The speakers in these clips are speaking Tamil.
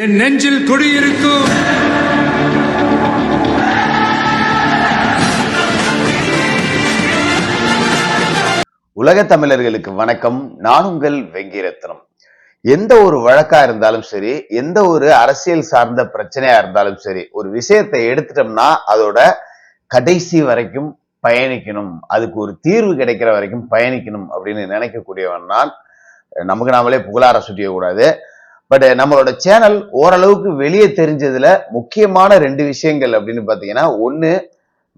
என் நெஞ்சில் குடியிருக்கும் உலக தமிழர்களுக்கு வணக்கம். நான் உங்கள் வெங்கிரத்னம். எந்த ஒரு வழக்கா இருந்தாலும் சரி எந்த ஒரு அரசியல் சார்ந்த பிரச்சனையா இருந்தாலும் சரி ஒரு விஷயத்தை எடுத்துட்டோம்னா அதோட கடைசி வரைக்கும் பயணிக்கணும். அதுக்கு ஒரு தீர்வு கிடைக்கிற வரைக்கும் பயணிக்கணும் அப்படின்னு நினைக்கக்கூடியவன் நான். நமக்கு நாமளே புகழார சுட்டிய கூடாது. பட் eh, நம்மளோட சேனல் ஓரளவுக்கு வெளியே தெரிஞ்சதுல முக்கியமான ரெண்டு விஷயங்கள் அப்படின்னு பாத்தீங்கன்னா ஒண்ணு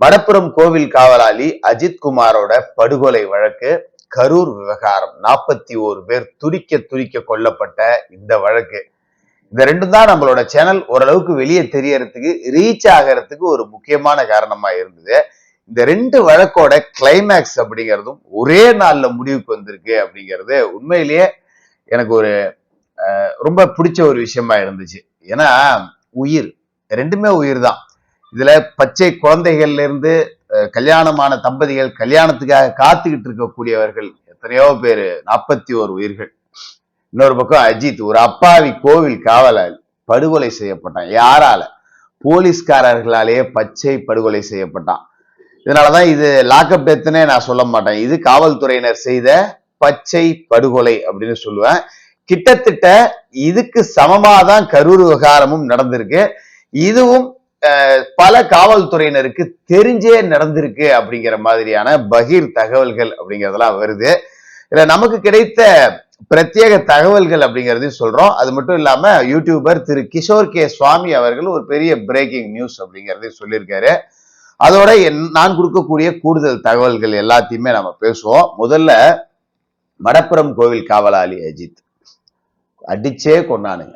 வடப்புறம் கோவில் காவலாளி அஜித் குமாரோட படுகொலை வழக்கு கரூர் விவகாரம். நாற்பத்தி ஓரு பேர் துடிக்க துடிக்க கொல்லப்பட்ட இந்த வழக்கு. இந்த ரெண்டும் தான் நம்மளோட சேனல் ஓரளவுக்கு வெளியே தெரியறதுக்கு ரீச் ஆகிறதுக்கு ஒரு முக்கியமான காரணமா இருந்தது. இந்த ரெண்டு வழக்கோட கிளைமேக்ஸ் அப்படிங்கிறதும் ஒரே நாள்ல முடிவுக்கு வந்திருக்கு அப்படிங்கிறது உண்மையிலேயே எனக்கு ஒரு ரொம்ப பிடிச்ச ஒரு விஷயமா இருந்துச்சு. ஏன்னா உயிர். ரெண்டுமே உயிர் தான் இதுல பச்சை குழந்தைகள்ல இருந்து கல்யாணமான தம்பதிகள் கல்யாணத்துக்காக காத்துக்கிட்டு இருக்கக்கூடியவர்கள் எத்தனையோ பேரு. நாற்பத்தி ஓரு உயிர்கள். இன்னொரு பக்கம் அஜித் ஒரு அப்பாவி கோவில் காவலாளி படுகொலை செய்யப்பட்டான். யாரால? போலீஸ்காரர்களாலேயே பச்சை படுகொலை செய்யப்பட்டான். இதனாலதான் இது லாக்அப் டெத்துனே நான் சொல்ல மாட்டேன். இது காவல்துறையினர் செய்த பச்சை படுகொலை அப்படின்னு சொல்லுவேன். கிட்டத்தட்ட இதுக்கு சமமாதான் கரூர் விவகாரமும் நடந்திருக்கு. இதுவும் அஹ், பல காவல்துறையினருக்கு தெரிஞ்சே நடந்திருக்கு அப்படிங்கிற மாதிரியான பகீர் தகவல்கள் அப்படிங்கிறதெல்லாம் வருது. இல்லை நமக்கு கிடைத்த பிரத்யேக தகவல்கள் அப்படிங்கிறதையும் சொல்றோம். அது மட்டும் இல்லாம யூடியூபர் திரு கிஷோர் கே சுவாமி அவர்கள் ஒரு பெரிய பிரேக்கிங் நியூஸ் அப்படிங்கிறதையும் சொல்லியிருக்காரு. அதோட என்- நான் கொடுக்கக்கூடிய கூடுதல் தகவல்கள் எல்லாத்தையுமே நம்ம பேசுவோம். முதல்ல மடப்புறம் கோவில் காவலாளி அஜித். அடிச்சே கொண்டானுங்க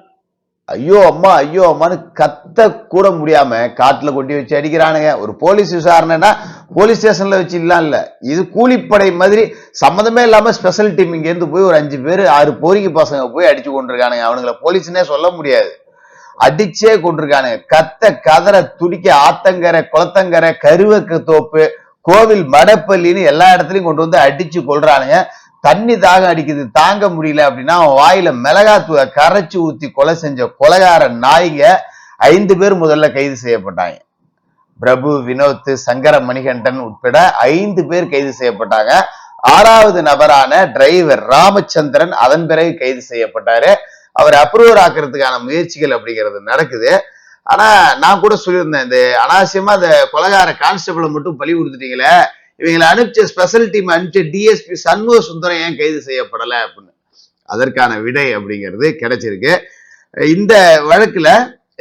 ஐயோ அம்மா ஐயோ அம்மான்னு கத்த கூட முடியாம காட்டுல கொட்டி வச்சு அடிக்கிறானுங்க. ஒரு போலீஸ் விசாரணைனா போலீஸ் ஸ்டேஷன்ல வச்சு இல்லாம் இல்ல இது கூலிப்படை மாதிரி சம்மந்தமே இல்லாம ஸ்பெஷல் டீம் இங்க இருந்து போய் ஒரு அஞ்சு பேர் ஆறு போரிக்கு பசங்க போய் அடிச்சு கொண்டிருக்கானுங்க. அவனுங்கள போலீஸ்னே சொல்ல முடியாது. அடிச்சே கொண்டிருக்கானுங்க. கத்த கதற துடிக்க ஆத்தங்கரை குளத்தங்கரை கருவக்கு தோப்பு கோவில் மடப்பள்ளின்னு எல்லா இடத்துலையும் கொண்டு வந்து அடிச்சு கொள்றானுங்க தண்ணி தாகம் அடிக்குது தாங்க முடியல அப்படின்னா அவன் வாயில மிளகாத்தூளை கரைச்சி ஊத்தி கொலை செஞ்ச கொலைகார நாய்ங்க ஐந்து பேர் முதல்ல கைது செய்யப்பட்டாங்க. பிரபு வினோத் சங்கர மணிகண்டன் உட்பட ஐந்து பேர் கைது செய்யப்பட்டாங்க. ஆறாவது நபரான டிரைவர் ராமச்சந்திரன் அதன் பிறகு கைது செய்யப்பட்டாரு. அவர் அப்ரூவர் ஆக்குறதுக்கான முயற்சிகள் அப்படிங்கிறது நடக்குது. ஆனா நான் கூட சொல்லியிருந்தேன் இந்த அனாவசியமா இந்த கொலகார கான்ஸ்டபிளை மட்டும் பழி கொடுத்துட்டீங்களே இவங்களை அனுப்பிச்ச ஸ்பெஷல் டீம் அனுப்பிச்ச டிஎஸ்பி சண்முக சுந்தரம் ஏன் கைது செய்யப்படலை அப்படின்னு. அதற்கான விடை அப்படிங்கிறது கிடைச்சிருக்கு. இந்த வழக்குல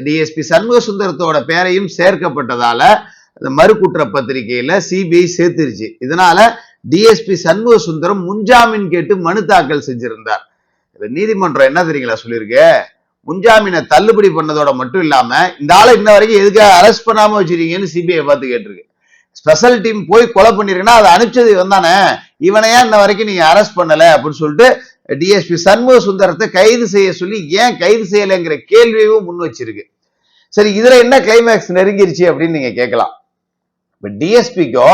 டிஎஸ்பி சண்முக சுந்தரத்தோட பேரையும் சேர்க்கப்பட்டதால அந்த மறுக்குற்ற பத்திரிகையில சிபிஐ சேர்த்துருச்சு. இதனால டிஎஸ்பி சண்முக சுந்தரம் முன்ஜாமீன் கேட்டு மனு தாக்கல் செஞ்சிருந்தார். நீதிமன்றம் என்ன தெரியுங்களா சொல்லியிருக்கு? முன்ஜாமீனை தள்ளுபடி பண்ணதோட மட்டும் இல்லாம இந்த ஆளை இன்ன வரைக்கும் எதுக்காக அரெஸ்ட் பண்ணாம வச்சிருக்கீங்கன்னு சிபிஐ பார்த்து கேட்டிருக்கு. ஸ்பெஷல் டீம் போய் கொலை பண்ணிருக்குன்னா அதை அனுப்பிச்சது இவன் தானே? இவனையா இன்ன வரைக்கும் நீங்க அரெஸ்ட் பண்ணல அப்படின்னு சொல்லிட்டு டிஎஸ்பி சண்முக சுந்தரத்தை கைது செய்ய சொல்லி ஏன் கைது செய்யலைங்கிற கேள்வியும் முன் வச்சிருக்கு. சரி இதுல என்ன கிளைமேக்ஸ் நெருங்கிருச்சு அப்படின்னு நீங்க கேட்கலாம். இப்ப டிஎஸ்பிக்கோ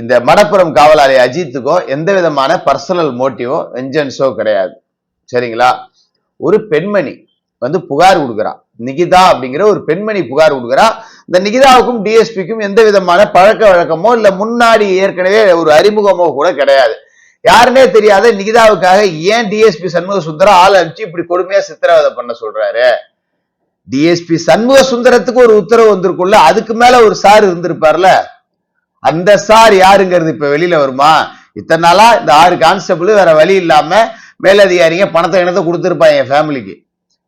இந்த மடப்புறம் காவலாளி அஜித்துக்கோ எந்த விதமான பர்சனல் மோட்டிவோ வெஞ்சன்ஸோ கிடையாது. சரிங்களா? ஒரு பெண்மணி வந்து புகார் கொடுக்குறா நிகிதா அப்படிங்கிற ஒரு பெண்மணி புகார் கொடுக்குறா. இந்த நிகிதாவுக்கும் டிஎஸ்பிக்கும் எந்த விதமான பழக்க வழக்கமோ இல்ல முன்னாடி ஏற்கனவே ஒரு அறிமுகமோ கூட கிடையாது. யாருன்னே தெரியாத நிகிதாவுக்காக ஏன் டிஎஸ்பி சண்முக சுந்தரம் ஆள் அனுப்பிச்சு இப்படி கொடுமையா சித்திரவதை பண்ண சொல்றாரு? டிஎஸ்பி சண்முக சுந்தரத்துக்கு ஒரு உத்தரவு வந்திருக்கும்ல அதுக்கு மேல ஒரு சார் இருந்திருப்பார்ல? அந்த சார் யாருங்கிறது இப்ப வெளியில வருமா? இத்தனை நாளா இந்த ஆறு கான்ஸ்டபிள் வேற வழி இல்லாம மேலதிகாரிங்க பணத்தை இனத்தை கொடுத்துருப்பாங்க என் ஃபேமிலிக்கு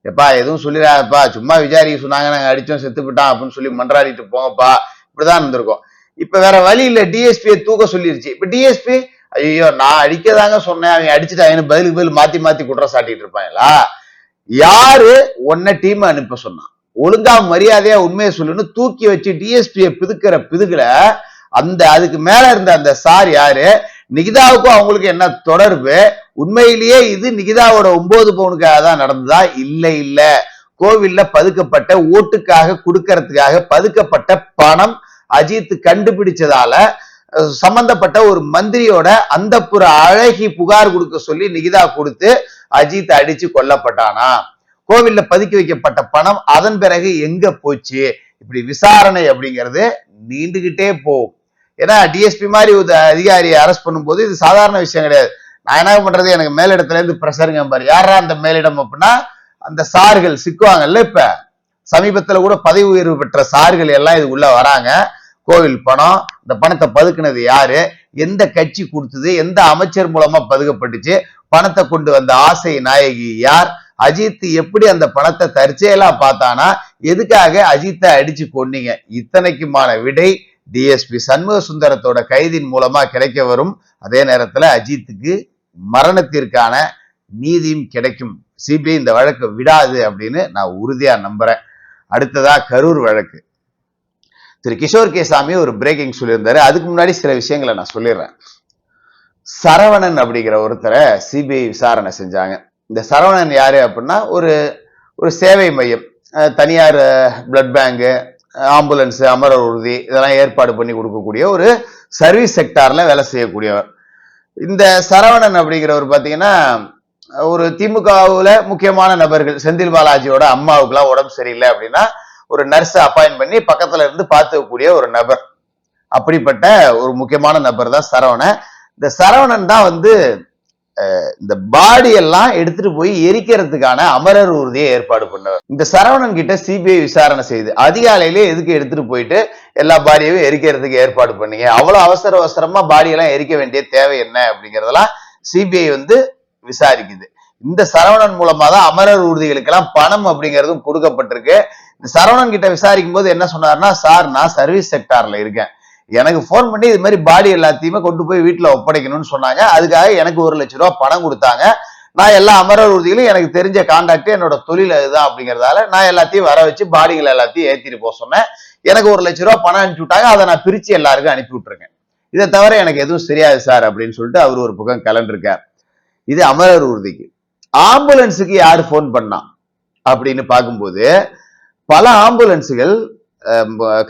எப்பா எதுவும் சொல்லிடாதப்பா. சும்மா விசாரிக்க சொன்னாங்க நாங்க அடிச்சோம் செத்து அப்படின்னு சொல்லி மன்றாடிட்டு போங்கப்பா. இப்படிதான் இருந்திருக்கும். இப்ப வேற வழி இல்லை. டிஎஸ்பியை தூக்க சொல்லிருச்சு. இப்ப டிஎஸ்பி ஐயோ நான் அடிக்கதாங்க சொன்னேன். அவங்க அடிச்சுட்டாங்கன்னு பதிலுக்கு பதில் மாத்தி மாத்தி குற்றம் சாட்டிட்டு இருப்பாங்களா? யாரு உன்ன டீம் அனுப்ப சொன்னான் ஒழுங்கா மரியாதையா உண்மையை சொல்லுன்னு தூக்கி வச்சு டிஎஸ்பியை பிதுக்கிற பிதுகுல அந்த அதுக்கு மேல இருந்த அந்த சார் யாரு? நிகிதாவுக்கும் அவங்களுக்கு என்ன தொடர்பு? உண்மையிலேயே இது நிகிதாவோட ஒன்பது பவுனுக்காக தான் நடந்ததா? இல்லை இல்லை. கோவில்ல பதுக்கப்பட்ட ஓட்டுக்காக கொடுக்கறதுக்காக பதுக்கப்பட்ட பணம் அஜித் கண்டுபிடிச்சதால சம்பந்தப்பட்ட ஒரு மந்திரியோட அந்தப்புற அழகி புகார் கொடுக்க சொல்லி நிகிதா கொடுத்து அஜித் அடிச்சு கொல்லப்பட்டானா? கோவில்ல பதுக்கி வைக்கப்பட்ட பணம் அதன் பிறகு எங்க போச்சு? இப்படி விசாரணை அப்படிங்கிறது நீண்டுகிட்டே போகும். ஏன்னா டிஎஸ்பி மாதிரி ஒரு அதிகாரியை அரெஸ்ட் பண்ணும்போது இது சாதாரண விஷயம் கிடையாது. நான் என்ன பண்றது? எனக்கு மேலிடத்துல இருந்து பிரஷருங்க பாரு. யாரா அந்த மேலிடம் அப்படின்னா அந்த சார்கள் சிக்குவாங்கல்ல இப்ப. சமீபத்துல கூட பதவி உயர்வு பெற்ற சார்கள் எல்லாம் இது உள்ள வராங்க. கோவில் பணம் இந்த பணத்தை பதுக்குனது யாரு? எந்த கட்சி கொடுத்தது? எந்த அமைச்சர் மூலமா பதுக்கப்பட்டுச்சு? பணத்தை கொண்டு வந்த ஆசை நாயகி யார்? அஜித் எப்படி அந்த பணத்தை தற்செயலா பார்த்தானா? எதுக்காக அஜித்தை அடிச்சு கொன்னீங்க? இத்தனைக்குமான விடை டிஎஸ்பி சண்முக சுந்தரத்தோட கைதின் மூலமா கிடைக்க வரும். அதே நேரத்துல அஜித்துக்கு மரணத்திற்கான நீதியும் கிடைக்கும். சிபிஐ இந்த வழக்கை விடாது அப்படின்னு நான் உறுதியா நம்புறேன். அடுத்ததா கரூர் வழக்கு. திரு கிஷோர் கேசாமி ஒரு பிரேக்கிங் சொல்லியிருந்தாரு. அதுக்கு முன்னாடி சில விஷயங்களை நான் சொல்லிடுறேன். சரவணன் அப்படிங்கிற ஒருத்தரை சிபிஐ விசாரணை செஞ்சாங்க. இந்த சரவணன் யாரு அப்படின்னா ஒரு ஒரு சேவை மையம். தனியார் பிளட் பேங்கு ஆம்புலன்ஸு அமரர் உறுதி இதெல்லாம் ஏற்பாடு பண்ணி கொடுக்கக்கூடிய ஒரு சர்வீஸ் செக்டாரில் வேலை செய்யக்கூடியவர். இந்த சரவணன் அப்படிங்கிறவர் பார்த்தீங்கன்னா ஒரு திமுகவில் முக்கியமான நபர்கள் செந்தில் பாலாஜியோட அம்மாவுக்குலாம் உடம்பு சரியில்லை அப்படின்னா ஒரு நர்ஸை அப்பாயின்ட் பண்ணி பக்கத்தில் இருந்து பார்த்துக்கக்கூடிய ஒரு நபர். அப்படிப்பட்ட ஒரு முக்கியமான நபர் தான் சரவணன். இந்த சரவணன் தான் வந்து இந்த பாடி எல்லாம் எடுத்துட்டு போய் எரிக்கிறதுக்கான அமரர் ஊர்தியை ஏற்பாடு பண்ணவர். இந்த சரவணன் கிட்ட சிபிஐ விசாரணை செய்து அதிகாலையிலே எதுக்கு எடுத்துட்டு போயிட்டு எல்லா பாடியையும் எரிக்கிறதுக்கு ஏற்பாடு பண்ணீங்க? அவ்வளவு அவசர அவசரமா பாடியெல்லாம் எரிக்க வேண்டிய தேவை என்ன? அப்படிங்கறதெல்லாம் சிபிஐ வந்து விசாரிக்குது. இந்த சரவணன் மூலமா தான் அமரர் ஊர்திகளுக்கெல்லாம் பணம் அப்படிங்கிறதும் கொடுக்கப்பட்டிருக்கு. இந்த சரவணன் கிட்ட விசாரிக்கும் போது என்ன சொன்னார்னா சார் நான் சர்வீஸ் செக்டார்ல இருக்கேன். எனக்கு ஃபோன் பண்ணி இது மாதிரி பாடி எல்லாத்தையுமே கொண்டு போய் வீட்டில் ஒப்படைக்கணும்னு சொன்னாங்க. அதுக்காக எனக்கு ஒரு லட்ச ரூபா பணம் கொடுத்தாங்க. நான் எல்லா அமரர் உறுதிகளும் எனக்கு தெரிஞ்ச கான்டாக்ட் என்னோட தொழில் இதுதான் அப்படிங்கிறதால நான் எல்லாத்தையும் வர வச்சு பாடிகள் எல்லாத்தையும் ஏற்றிட்டு போக சொன்னேன். எனக்கு ஒரு லட்ச ரூபா பணம் அனுப்பிச்சு விட்டாங்க. அதை நான் பிரித்து எல்லாருக்கும் அனுப்பி விட்டுருக்கேன். இதை தவிர எனக்கு எதுவும் தெரியாது சார் அப்படின்னு சொல்லிட்டு அவர் ஒரு பக்கம் கலண்டிருக்கார் இது அமரர் ஊர்திக்கு ஆம்புலன்ஸுக்கு யார் ஃபோன் பண்ணா? அப்படின்னு பார்க்கும்போது பல ஆம்புலன்ஸுகள்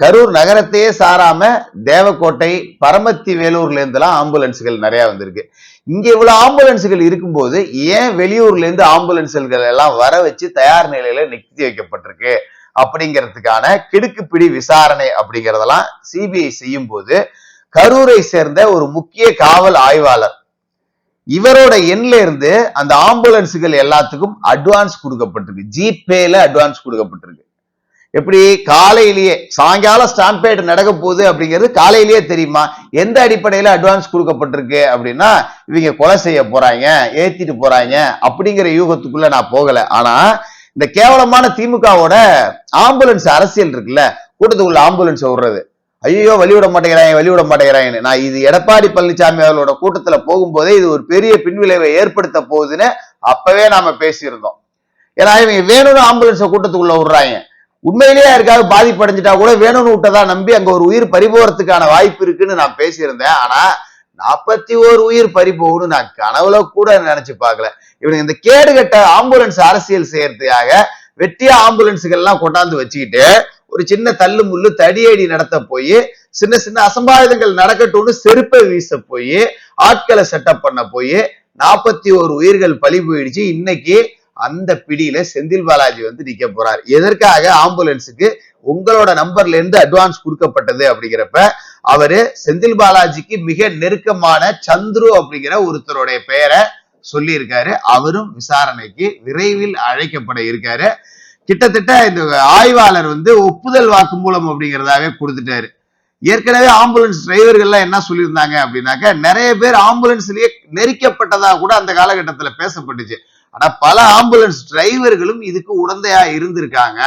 கரூர் நகரத்தையே சாராம தேவக்கோட்டை பரமத்தி வேலூர்லேருந்துலாம் ஆம்புலன்ஸுகள் நிறைய வந்திருக்கு. இங்கே இவ்வளோ ஆம்புலன்ஸுகள் இருக்கும்போது ஏன் வெளியூர்லேருந்து ஆம்புலன்ஸுகள் ஆம்புலன்ஸ்கள் எல்லாம் வர வச்சு தயார் நிலையில நிறுத்தி வைக்கப்பட்டிருக்கு? அப்படிங்கிறதுக்கான கிடுக்குப்பிடி விசாரணை அப்படிங்கிறதெல்லாம் சிபிஐ செய்யும் போது கரூரை சேர்ந்த ஒரு முக்கிய காவல் ஆய்வாளர் இவரோட எண்ல இருந்து அந்த ஆம்புலன்ஸுகள் எல்லாத்துக்கும் அட்வான்ஸ் கொடுக்கப்பட்டிருக்கு. ஜிபேல அட்வான்ஸ் கொடுக்கப்பட்டிருக்கு. எப்படி காலையிலேயே சாயங்காலம் ஸ்டாம்பேட் நடக்க போகுது அப்படிங்கிறது காலையிலேயே தெரியுமா? எந்த அடிப்படையில் அட்வான்ஸ் கொடுக்கப்பட்டிருக்கு அப்படின்னா இவங்க கொலை செய்ய போறாங்க ஏத்திட்டு போறாங்க அப்படிங்கிற யூகத்துக்குள்ள நான் போகல. ஆனா இந்த கேவலமான திமுகவோட ஆம்புலன்ஸ் அரசியல் இருக்குல்ல கூட்டத்துக்குள்ள ஆம்புலன்ஸ் விடுறது. ஐயோ வழிவிட மாட்டேங்கிறாங்க வழிவிட மாட்டேங்கிறாங்கன்னு. நான் இது எடப்பாடி பழனிசாமி அவர்களோட கூட்டத்துல போகும்போதே இது ஒரு பெரிய பின்விளைவை ஏற்படுத்த போகுதுன்னு அப்பவே நாம பேசியிருந்தோம். ஏன்னா இவங்க வேணும்னு ஆம்புலன்ஸை கூட்டத்துக்குள்ள விடுறாங்க. உண்மையிலேயே யாருக்காவது பாதிப்படைஞ்சிட்டா கூட வேணும்னு விட்டதா நம்பி அங்க ஒரு உயிர் பறிபோறதுக்கான வாய்ப்பு இருக்குன்னு நான் பேசியிருந்தேன். ஆனா நாற்பத்தி ஓரு உயிர் பறி போகணும்னு நான் கனவுல கூட நினைச்சு பார்க்கல. இவனுக்கு இந்த கேடுகட்ட ஆம்புலன்ஸ் அரசியல் செய்யறதுக்காக வெட்டியா ஆம்புலன்ஸுகள்லாம் கொண்டாந்து வச்சுக்கிட்டு ஒரு சின்ன தள்ளு முள்ளு தடியடி நடத்த போய் சின்ன சின்ன அசம்பாவிதங்கள் நடக்கட்டும்னு செருப்பை வீச போய் ஆட்களை செட்டப் பண்ண போய் நாற்பத்தி ஓரு உயிர்கள் பழி போயிடுச்சு. இன்னைக்கு அந்த பிடியில செந்தில் பாலாஜி வந்து நிக்க போறார். எதற்காக ஆம்புலன்ஸுக்கு? உங்களோட நம்பர்ல இருந்து அட்வான்ஸ் கொடுக்கப்பட்டது அப்படிங்கிறப்ப அவரு செந்தில் பாலாஜிக்கு மிக நெருக்கமான சந்துரு அப்படிங்கிற ஒருத்தருடைய பெயரை சொல்லியிருக்காரு. அவரும் விசாரணைக்கு விரைவில் அழைக்கப்பட இருக்காரு. கிட்டத்தட்ட இந்த ஆய்வாளர் வந்து ஒப்புதல் வாக்குமூலம் அப்படிங்கிறதாவே கொடுத்துட்டாரு. ஏற்கனவே ஆம்புலன்ஸ் டிரைவர்கள்லாம் என்ன சொல்லியிருந்தாங்க அப்படின்னாக்க நிறைய பேர் ஆம்புலன்ஸ்லயே நெரிக்கப்பட்டதா கூட அந்த காலகட்டத்தில் பேசப்பட்டுச்சு. ஆனா பல ஆம்புலன்ஸ் டிரைவர்களும் இதுக்கு உடந்தையா இருந்திருக்காங்க.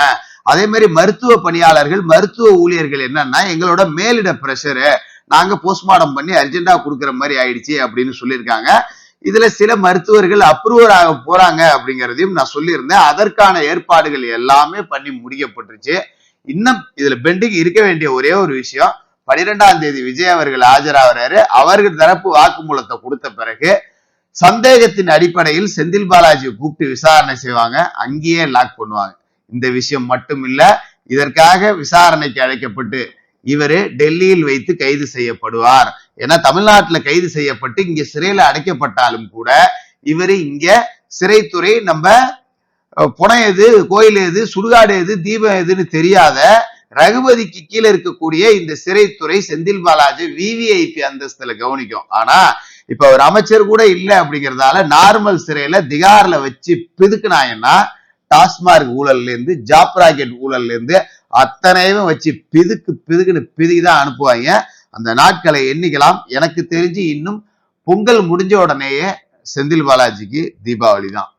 அதே மாதிரி மருத்துவ பணியாளர்கள் மருத்துவ ஊழியர்கள் என்னன்னா எங்களோட மேலிட பிரஷரு நாங்க போஸ்ட்மார்டம் பண்ணி அர்ஜென்டா கொடுக்குற மாதிரி ஆயிடுச்சு அப்படின்னு சொல்லியிருக்காங்க. இதுல சில மருத்துவர்கள் அப்ரூவர் ஆக போறாங்க அப்படிங்கிறதையும் நான் சொல்லியிருந்தேன். அதற்கான ஏற்பாடுகள் எல்லாமே பண்ணி முடிக்கப்பட்டுருச்சு. இன்னும் இதுல பெண்டிங் இருக்க வேண்டிய ஒரே ஒரு விஷயம் பனிரெண்டாம் தேதி விஜய் அவர்கள் ஆஜராகிறாரு. அவர்கள் தரப்பு வாக்குமூலத்தை கொடுத்த பிறகு சந்தேகத்தின் அடிப்படையில் செந்தில் பாலாஜியை கூப்பிட்டு விசாரணை செய்வாங்க. அங்கேயே லாக் பண்ணுவாங்க. இந்த விஷயம் மட்டும் இல்ல இதற்காக விசாரணைக்கு அழைக்கப்பட்டு இவரு டெல்லியில் வைத்து கைது செய்யப்படுவார். ஏன்னா தமிழ்நாட்டுல கைது செய்யப்பட்டு இங்க சிறையில அடைக்கப்பட்டாலும் கூட இவரு இங்க சிறைத்துறை நம்ம அஹ், புனம் எது கோயில் எது சுடுகாடு எது தீபம் எதுன்னு தெரியாத ரகுபதிக்கு கீழே இருக்கக்கூடிய இந்த சிறைத்துறை செந்தில் பாலாஜி விவிஐபி அந்தஸ்துல கவனிக்கும். ஆனா இப்ப அவர் அமைச்சர் கூட இல்லை அப்படிங்கிறதால நார்மல் சிறையில திகார்ல வச்சு பிதுக்குனாங்கன்னா டாஸ்மார்க் ஊழல்ல இருந்து ஜாப் ராக்கெட் ஊழல்ல இருந்து அத்தனையும் வச்சு பிதுக்கு பிதுக்குன்னு பிதுக்கி தான் அனுப்புவாங்க. அந்த நாட்களை எண்ணிக்கலாம். எனக்கு தெரிஞ்சு இன்னும் பொங்கல் முடிஞ்ச உடனேயே செந்தில் பாலாஜிக்கு தீபாவளி தான்